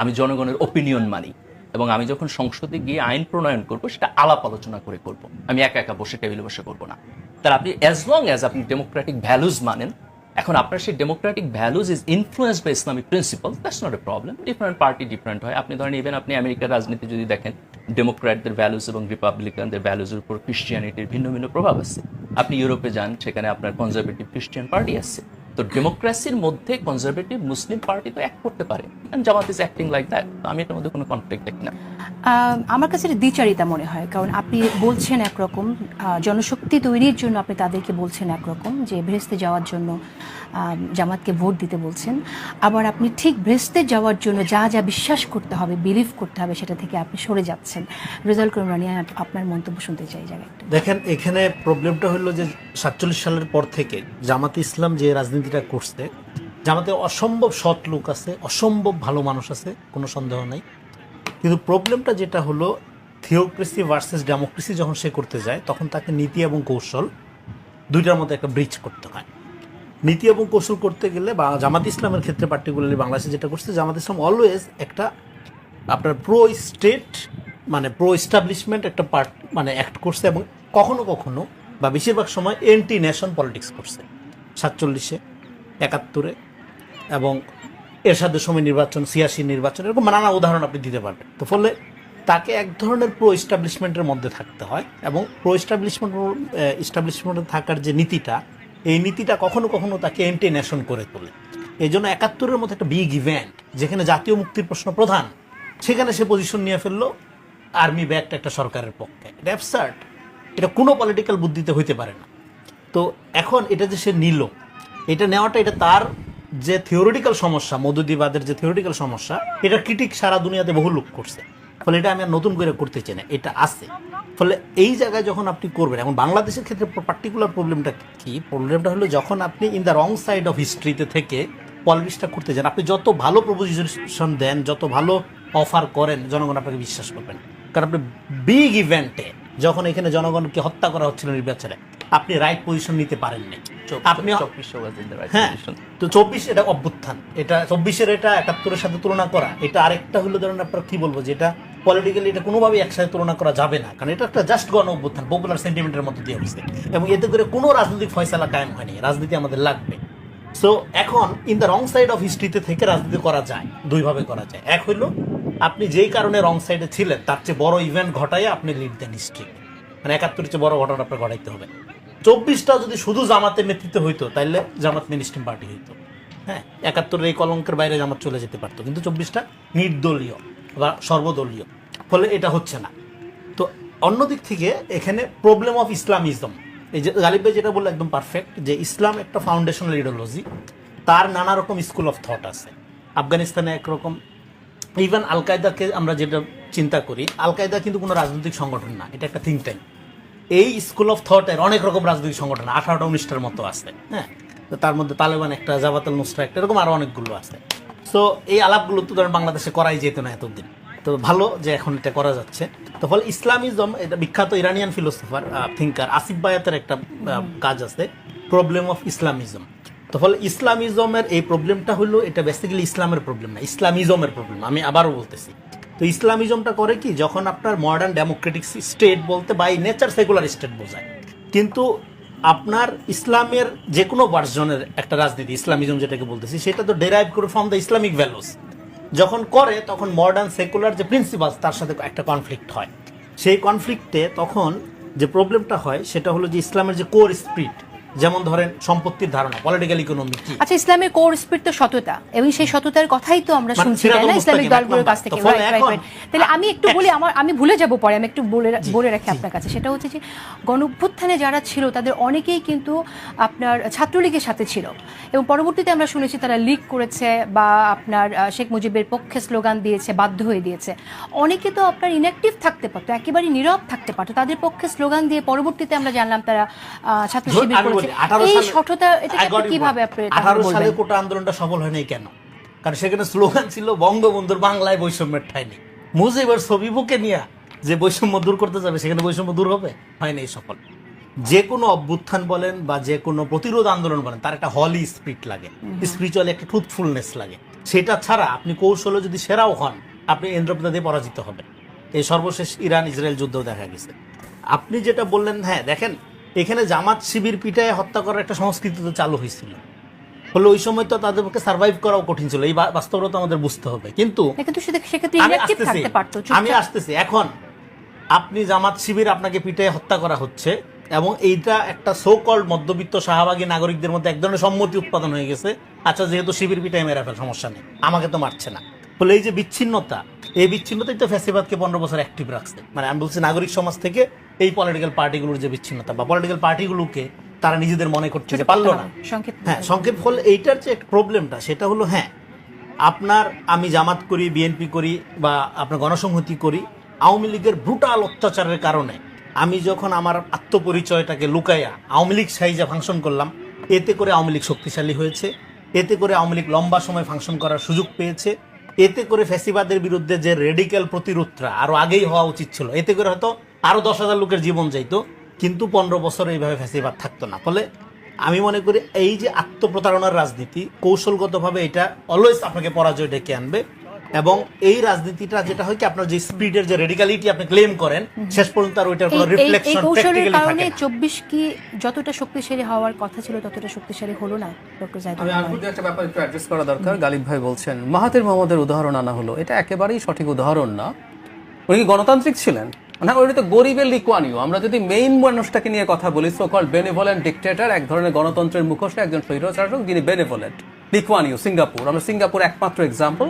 আমি জনগণের ওপিনিয়ন মানি এবং আমি যখন সংসদে গিয়ে আইন প্রণয়ন করব, সেটা আলাপ আলোচনা করে করব। আমি একা একা বসে টেবিলে বসে করব না। তার আপনি অ্যাজ লং অ্যাজ আপনি ডেমোক্রেটিক ভ্যালুজ মানেন, এখন আপনার সেই democratic values is influence by Islamic principle that's not a problem different party different হয়। আপনি ধরেন ইভেন আপনি আমেরিকার রাজনীতি যদি দেখেন ডেমোক্র্যাটদের ভ্যালুস এবং রিপাবলিকানদের ভ্যালুজের উপর ক্রিশ্চিয়ানিটির ভিন্ন ভিন্ন প্রভাব আছে। আপনি ইউরোপে যান, সেখানে আপনার কনজারভেটিভ খ্রিস্টিয়ান পার্টি আছে। তো ডেমোক্রেসির মধ্যে কনজারভেটিভ মুসলিম পার্টি তো অ্যাক্ট করতে পারে। Jamaat is acting like that আমি এটার মধ্যে কোনো কনফ্লিক্ট দেখি না। আমার কাছে এটা দ্বিচারিতা মনে হয় কারণ আপনি বলছেন একরকম জনশক্তি তৈরির জন্য আপনি তাদেরকে বলছেন একরকম যে ভেস্তে যাওয়ার জন্য জামাতকে ভোট দিতে বলছেন। আবার আপনি ঠিক ভেস্তে যাওয়ার জন্য যা যা বিশ্বাস করতে হবে বিলিভ করতে হবে সেটা থেকে আপনি সরে যাচ্ছেন। রেজাল্ট কোরবানি আপনার মন্তব্য শুনতে চাই জায়গায় একটু। দেখেন এখানে প্রবলেমটা হলো যে সাতচল্লিশ সালের পর থেকে জামাত ইসলাম যে রাজনীতিটা করছে, জামাতে অসম্ভব সৎ লোক আছে, অসম্ভব ভালো মানুষ আছে, কোনো সন্দেহ নাই। কিন্তু প্রবলেমটা যেটা হলো থিওক্রেসি ভার্সেস ডেমোক্রেসি যখন সে করতে যায়, তখন তাকে নীতি এবং কৌশল দুইটার মধ্যে একটা ব্রিজ করতে হয়। নীতি এবং কৌশল করতে গেলে বা জামাত ইসলামের ক্ষেত্রে পার্টিকুলারলি বাংলাদেশে যেটা করছে, জামাত ইসলাম অলওয়েজ একটা আপনার প্রো স্টেট মানে প্রো এস্টাবলিশমেন্ট একটা পার্ট মানে অ্যাক্ট করছে এবং কখনো কখনো বা বেশিরভাগ সময় এন্টি ন্যাশন পলিটিক্স করছে। সাতচল্লিশে একাত্তরে এবং এরশাদের সময় নির্বাচন সিয়াসি নির্বাচন, এরকম নানা উদাহরণ আপনি দিতে পারবেন। তো ফলে তাকে এক ধরনের প্রো এস্টাবলিশমেন্টের মধ্যে থাকতে হয় এবং প্রো এস্টাবলিশমেন্ট এস্টাবলিশমেন্টে থাকার যে নীতিটা, এই নীতিটা কখনো কখনো তাকে এন্টি নেশন করে তোলে। এই জন্য একাত্তরের মতো একটা বিগ ইভেন্ট যেখানে জাতীয় মুক্তির প্রশ্ন প্রধান, সেখানে সে পজিশন নিয়ে ফেলল আর্মি ব্যাকড একটা সরকারের পক্ষে। এটা এটা কোনো পলিটিক্যাল বুদ্ধিতে হইতে পারে না। তো এখন এটা যে সে নিল এটা নেওয়াটা এটা তার যে থিওরিটিক্যাল সমস্যা, মধুদিবাদের যে থিওরিটিক্যাল সমস্যা, এটা ক্রিটিক সারা দুনিয়াতে বহু লোক করছে। ফলে এটা আমি আর নতুন করে করতে চাই না, এটা আছে। ফলে এই জায়গায় যখন আপনি করবেন, এখন বাংলাদেশের ক্ষেত্রে পার্টিকুলার প্রবলেমটা কি? প্রবলেমটা হলো যখন আপনি in the wrong side of হিস্ট্রিতে থেকে পলিটিক্সটা করতে যান, আপনি যত ভালো প্রপোজিশন দেন, যত ভালো অফার করেন, জনগণ আপনাকে বিশ্বাস করবেন কারণ আপনি বিগ ইভেন্টে যখন এখানে জনগণকে হত্যা করা হচ্ছিল নির্বাচনে, আপনি রাইট পজিশন নিতে পারেননি। আপনি হ্যাঁ তো চব্বিশ এটা অভ্যুত্থান। এটা চব্বিশের এটা একাত্তরের সাথে তুলনা করা। এটা আরেকটা হলো ধরেন আপনার কি বলব পলিটিক্যালি এটা কোনোভাবেই একসাথে তুলনা করা যাবে না। কারণ এটা একটা জাস্ট গণ অভ্যুত্থান পপুলার সেন্টিমেন্টের মধ্যে দিয়ে হয়েছে এবং এতে করে কোনো রাজনৈতিক ফয়সালা কায়েম হয়নি। রাজনীতি আমাদের লাগবে। সো এখন in the wrong side of হিস্ট্রিতে থেকে রাজনীতি করা যায় দুইভাবে করা যায়। এক হইল আপনি যেই কারণে রং সাইডে ছিলেন তার চেয়ে বড় ইভেন্ট ঘটায় আপনি লিড দেন হিস্ট্রি মানে একাত্তরের চেয়ে বড় ঘটনা আপনার ঘটাইতে হবে। চব্বিশটা যদি শুধু জামাতের নেতৃত্বে হইতো তাহলে জামাত মিনিস্ট্রিম পার্টি হইতো। হ্যাঁ একাত্তরের এই কলঙ্কের বাইরে জামাত চলে যেতে পারতো, কিন্তু চব্বিশটা নির্দলীয় বা সর্বদলীয়, ফলে এটা হচ্ছে না। তো অন্যদিক থেকে এখানে প্রবলেম অফ ইসলামিজম, এই যে গালিব ভাই যেটা বলল একদম পারফেক্ট যে ইসলাম একটা ফাউন্ডেশনাল ইডিওলজি তার নানা রকম স্কুল অফ থট আছে। আফগানিস্তানে একরকম ইভেন আল কায়দাকে আমরা যেটা চিন্তা করি আল কায়দা কিন্তু কোনো রাজনৈতিক সংগঠন না, এটা একটা থিঙ্ক ট্যাঙ্ক এই স্কুল অফ থটের অনেক রকম রাজনৈতিক সংগঠন, আঠারোটা উনিশটার মতো আছে হ্যাঁ? তার মধ্যে তালেবান একটা জাবাতাল নুসরা একটা, এরকম আরও অনেকগুলো আছে। সো এই আলাপগুলো তো ধরেন বাংলাদেশে করাই যেত না এতদিন। তো ভালো যে এখন এটা করা যাচ্ছে। তো ফলে ইসলামিজম, এটা বিখ্যাত ইরানিয়ান ফিলোসফার থিঙ্কার আসিফ বায়াতের একটা কাজ আছে প্রবলেম অফ ইসলামিজম। তো ফলে ইসলামিজমের এই প্রবলেমটা হলো, এটা বেসিক্যালি ইসলামের প্রবলেম না, ইসলামিজমের প্রবলেম আমি আবারও বলতেছি তো ইসলামিজমটা করে কি, যখন আপনার মডার্ন ডেমোক্রেটিক স্টেট বলতে বাই নেচার সেকুলার স্টেট বোঝায়। কিন্তু আপনার ইসলামের যে কোনো ভার্জনের একটা রাজনীতি, ইসলামিজম যেটাকে বলতেছি, সেটা তো ডেরাইভ করে ফ্রম দ্য ইসলামিক ভ্যালুস যখন করে, তখন মডার্ন সেকুলার যে প্রিন্সিপালস তার সাথে একটা কনফ্লিক্ট হয়। সেই কনফ্লিক্টে তখন যে প্রবলেমটা হয়, সেটা হলো যে ইসলামের যে কোর স্পিরিট যেমন ধরেন সম্পত্তির ধারণা পলিটিক্যাল ইকোনমি কি? আচ্ছা ইসলামের কোর স্পিরিট তো সততা এবং সেই সততার কথাই তো আমরা মানে শুনছি না? ইসলামিক দলগুলোর কাছ থেকে. তাহলে আমি একটু বলি আমার আমি ভুলে যাব পরে আমি একটু বলে বলে রাখি আপনার কাছে। সেটা হচ্ছে যে গণঅভ্যুত্থানে যারা ছিল তাদের অনেকেই কিন্তু আপনার ছাত্রলীগের সাথে ছিল। এবং পরবর্তীতে আমরা শুনেছি তারা লিক করেছে বা আপনার শেখ মুজিবের পক্ষে স্লোগান দিয়েছে বাধ্য হয়ে দিয়েছে। অনেকে তো আপনার ইনঅ্যাক্টিভ থাকতে পারতো একেবারে নীরব থাকতে পারতো। তাদের পক্ষে স্লোগান দিয়ে পরবর্তীতে আমরা জানলাম তারা ছাত্র শিবির আমি করেছে বলি, 18 এই সালে- সঠতা এটা I got you, কীভাবে আপনি 18 সালে কোটা আন্দোলনটা সফল হয় নাই কেন? কারণ সেখানে স্লোগান ছিল বঙ্গবন্ধুর বাংলায় বৈষম্যের ঠাই নেই। মুজিবের ছবি বুকে নিয়ে যে বৈষম্য দূর করতে যাবে সেখানে বৈষম্য দূর হবে? হয় নাই সফল। যে কোনো অভ্যুত্থান বলেন বা যে কোনো প্রতিরোধ আন্দোলন বলেন তার একটা হলি স্পিরিট লাগে। স্পিরিচুয়ালি একটা ট্রুথফুলনেস লাগে। সেটা ছাড়া আপনি কৌশলে যদি সেরাও হন আপনি ইন্দ্রপ্রদা দিয়ে পরাজিত হবেন। এই সর্বশেষ ইরান ইসরায়েল যুদ্ধও দেখা গেছে। আপনি যেটা বললেন হ্যাঁ দেখেন এখানে জামাত শিবির পিটায় হত্যা করার একটা সংস্কৃতি তো চালু হয়েছিল। ফলে ওই সময় তো তাদের পক্ষে সার্ভাইভ করাও কঠিন ছিল। এই বাস্তবতা আমাদের বুঝতে হবে। কিন্তু আমি আসতেছি। এখন আপনি জামাত শিবির আপনাকে পিটায় হত্যা করা হচ্ছে এবং এইটা একটা সো কল্ড মধ্যবিত্ত শাহবাগী নাগরিকদের মধ্যে এক ধরনের সম্মতি উৎপাদন হয়ে গেছে। আচ্ছা যেহেতু শিবির পিটাই মেরা ফেল সমস্যা নেই আমাকে তো মারছে না। ফলে এই যে বিচ্ছিন্নতা এই বিচ্ছিন্নতাই তো ফ্যাসিবাদকে পনেরো বছর অ্যাক্টিভ রাখছে। মানে আমি বলছি নাগরিক সমাজ থেকে এই পলিটিক্যাল পার্টিগুলোর যে বিচ্ছিন্নতা বা পলিটিক্যাল পার্টিগুলোকে তারা নিজেদের মনে করছে যে পারল না। সংক্ষেপ হ্যাঁ সংক্ষেপ ফল এইটার যে প্রবলেমটা সেটা হলো হ্যাঁ আপনার আমি জামাত করি বিএনপি করি বা আপনার গণসংহতি করি আওয়ামী লীগের ব্রুটাল অত্যাচারের কারণে আমি যখন আমার আত্মপরিচয়টাকে লুকাইয়া আওয়ামী লীগ সাইজে ফাংশন করলাম এতে করে আওয়ামী লীগ শক্তিশালী হয়েছে এতে করে আওয়ামী লীগ লম্বা সময় ফাংশন করার সুযোগ পেয়েছে এতে করে ফ্যাসিবাদের বিরুদ্ধে যে রেডিক্যাল প্রতিরোধটা আরও আগেই হওয়া উচিত ছিল এতে করে হয়তো আরও দশ হাজার লোকের জীবন যাইতো কিন্তু পনেরো বছর এইভাবে ফ্যাসিবাদ থাকতো না। ফলে আমি মনে করি এই যে আত্মপ্রতারণার রাজনীতি কৌশলগতভাবে এটা অলওয়েজ আপনাকে পরাজয় ডেকে আনবে এবং এই রাজনীতিটা যেটা হয় কি আপনার যে স্পিডের যে রেডিকালিটি আপনি ক্লেম করেন শেষ পর্যন্ত আর ওইটার কোনো রিফ্লেকশন প্র্যাকটিক্যালি কারণে থাকে না। চব্বিশ কি যতটা শক্তিশালী হওয়ার কথা ছিল ততটা শক্তিশালী হলো না ডক্টর জাহিদ আমি আর একটা ব্যাপার একটু অ্যাড্রেস করা দরকার। গালিব ভাই বলছেন মাহাতির মোহাম্মদের উদাহরণ আনা হলো। এটা একেবারেই সঠিক উদাহরণ না। উনি গণতান্ত্রিক ছিলেন? না উনি তো গরিবের লিকুয়ানিও। আমরা যদি মেইন মানুষটাকে নিয়ে কথা বলি সো কল বেনেভোলেন্ট ডিক্টেটর এক ধরনের গণতন্ত্রের মুখোশে, একজন স্বৈরশাসক যিনি benevolent Lee Kuan Yew, Singapore. আমরা সিঙ্গাপুর একমাত্র এক্সাম্পল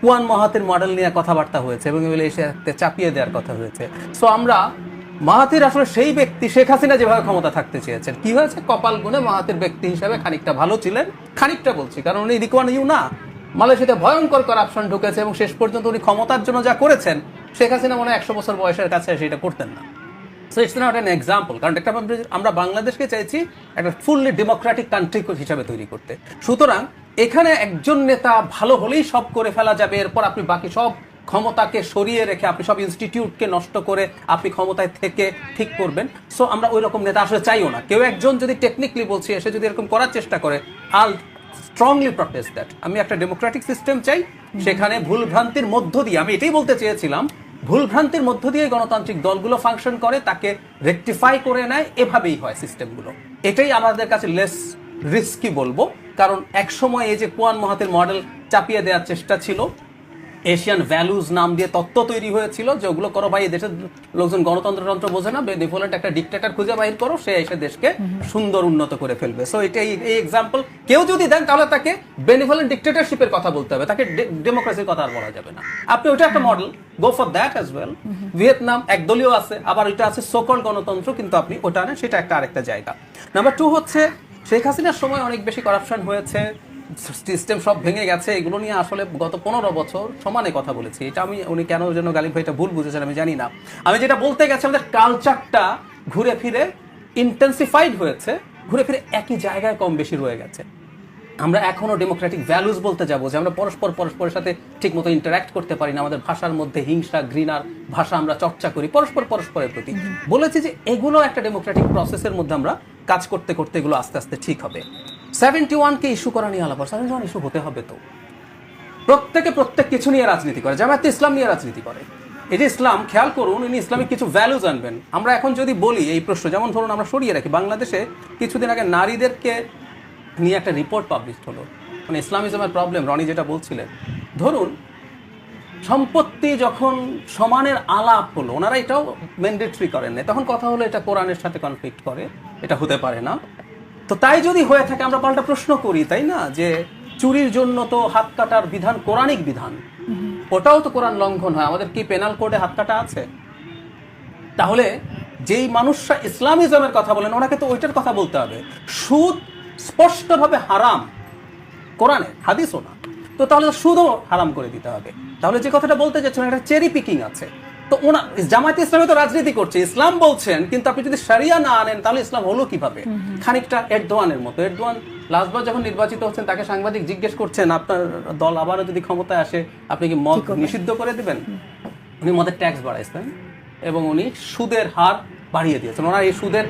কুয়ান মহাতের মডেল নিয়ে কথাবার্তা হয়েছে এবং এগুলো এসে চাপিয়ে দেওয়ার কথা হয়েছে। সো আমরা মাহাতির আসলে সেই ব্যক্তি, শেখ হাসিনা যেভাবে ক্ষমতা থাকতে চেয়েছেন। কি হয়েছে? কপাল গুনে মাহাতির ব্যক্তি হিসাবে খানিকটা ভালো ছিলেন, খানিকটা বলছি, কারণ উনি রিকোয়ান ইউ না। মালয়েশিয়াতে ভয়ঙ্কর করাপশন ঢুকেছে এবং শেষ পর্যন্ত উনি ক্ষমতার জন্য যা করেছেন, শেখ হাসিনা মনে হয় একশো বছর বয়সের কাছে সেটা করতেন না। So it's not an example কারণ একটা আমরা- বাংলাদেশকে চাইছি একটা ফুললি ডেমোক্রেটিক কান্ট্রি হিসাবে তৈরি করতে। সুতরাং এখানে একজন নেতা ভালো হলেই সব করে ফেলা যাবে, এরপর আপনি বাকি সব ক্ষমতাকে সরিয়ে রেখে আপনি সব ইনস্টিটিউটকে নষ্ট করে আপনি ক্ষমতায় থেকে ঠিক করবেন। সো আমরা ওই রকম নেতা আসলে চাইও না। কেউ একজন যদি টেকনিক্যালি বলছি এসে যদি এরকম করার চেষ্টা করে আল স্ট্রংলি প্রটেস্ট দ্যাট আমি একটা ডেমোক্রেটিক সিস্টেম চাই, সেখানে ভুলভ্রান্তির মধ্য দিয়ে, আমি এটাই বলতে চেয়েছিলাম, ভুলভ্রান্তির মধ্য দিয়ে গণতান্ত্রিক দলগুলো ফাংশন করে, তাকে রেকটিফাই করে নেয়, এভাবেই হয় সিস্টেমগুলো এটাই আমাদের কাছে লেস রিস্কি বলব, কারণ একসময় এই যে কুয়ান মহাতের মডেল চাপিয়ে দেওয়ার চেষ্টা ছিল এশিয়ান ভ্যালুজ নাম দিয়ে তত্ত্ব তৈরি হয়েছিল যে ওগুলো করো ভাই দেশের লোকজন গণতন্ত্রতন্ত্র বোঝে না বেনিফোলেন্ট একটা ডিক্টেটর খুঁজে বাহির করো, সে এসে দেশকে সুন্দর উন্নত করে ফেলবে। সো এটা এই এক্সাম্পল কেউ যদি দেন, তাহলে তাকে বেনিফোলেন্ট ডিক্টেটরশিপের কথা বলতে হবে। তাকে ডেমোক্রেসির কথা আর বলা যাবে না। আপনি ওটা একটা model go for that as well Vietnam একদলীয় আছে, আবার ওইটা আছে সকল গণতন্ত্র, কিন্তু আপনি ওটা আনেন, সেটা একটা আরেকটা জায়গা। নাম্বার টু হচ্ছে, শেখ হাসিনার সময় অনেক বেশি করাপশন হয়েছে। সিস্টেম সব ভেঙে গেছে, এগুলো নিয়ে আসলে গত পনেরো বছর সমানে কথা বলেছি। এটা আমি উনি কেন যেন গালিব ভাইটা ভুল বুঝেছেন আমি জানি না। আমি যেটা বলতে গেছি, আমাদের কালচারটা ঘুরে ফিরে ইন্টেন্সিফাইড হয়েছে, ঘুরে ফিরে একই জায়গায় কম বেশি রয়ে গেছে। আমরা এখনও ডেমোক্রেটিক ভ্যালুজ বলতে যাব, যে আমরা পরস্পর পরস্পরের সাথে ঠিক মতো ইন্টারাক্ট করতে পারি না, আমাদের ভাষার মধ্যে হিংসা, ঘৃণার ভাষা আমরা চর্চা করি, পরস্পর পরস্পরের প্রতি। বলেছি যে এগুলো একটা ডেমোক্রেটিক প্রসেসের মধ্যে আমরা কাজ করতে করতে এগুলো আস্তে আস্তে ঠিক হবে। সেভেন্টি ওয়ানকে ইস্যু করা নিয়ে আলাপ সেভেন্টি ওয়ান ইস্যু হতে হবে তো। প্রত্যেকে প্রত্যেক কিছু নিয়ে রাজনীতি করে। জামায়াতে ইসলাম নিয়ে রাজনীতি করে। এই যে ইসলাম, খেয়াল করুন, ইনি ইসলামিক কিছু ভ্যালুজ আনবেন। আমরা এখন যদি বলি এই প্রশ্ন, যেমন ধরুন আমরা সরিয়ে রাখি, বাংলাদেশে কিছুদিন আগে নারীদেরকে নিয়ে একটা রিপোর্ট পাবলিশ হলো। মানে ইসলামিজমের প্রবলেম রনি যেটা বলছিলেন। ধরুন, সম্পত্তি যখন সমানের আলাপ হলো, ওনারা এটাও ম্যান্ডেটরি করেন না তখন কথা হলো এটা কোরআনের সাথে কনফ্লিক্ট করে, এটা হতে পারে না। তো তাই যদি হয়ে থাকে আমরা পাল্টা প্রশ্ন করি তাই না? যে চুরির জন্য তো হাত কাটার বিধান কোরআনিক বিধান। ওটাও তো কোরআন লঙ্ঘন হয়। আমাদের কি পেনাল কোডে হাত কাটা আছে? তাহলে যেই মানুষরা ইসলামিজমের কথা বলেন ওনাকে তো ওইটার কথা বলতে হবে। সুদ স্পষ্টভাবে হারাম কোরআনে হাদিসও না। তো তাহলে সুদও হারাম করে দিতে হবে। তাহলে যে কথাটা বলতে যাচ্ছেন একটা চেরি পিকিং আছে। তো ওনা জামাত ইসলামে তো রাজনীতি করছে ইসলাম বলছেন কিন্তু আপনি যদি সারিয়া না আনেন তাহলে ইসলাম হলো কীভাবে? খানিকটা এরদোয়ানের মতো। এরদোয়ান লাস্টবার যখন নির্বাচিত হচ্ছেন তাকে সাংবাদিক জিজ্ঞেস করছেন আপনার দল আবারও যদি ক্ষমতায় আসে আপনি কি মদ নিষিদ্ধ করে দেবেন? উনি মদের ট্যাক্স বাড়াইছেন এবং উনি সুদের হার বাড়িয়ে দিয়েছেন। ওনার এই সুদের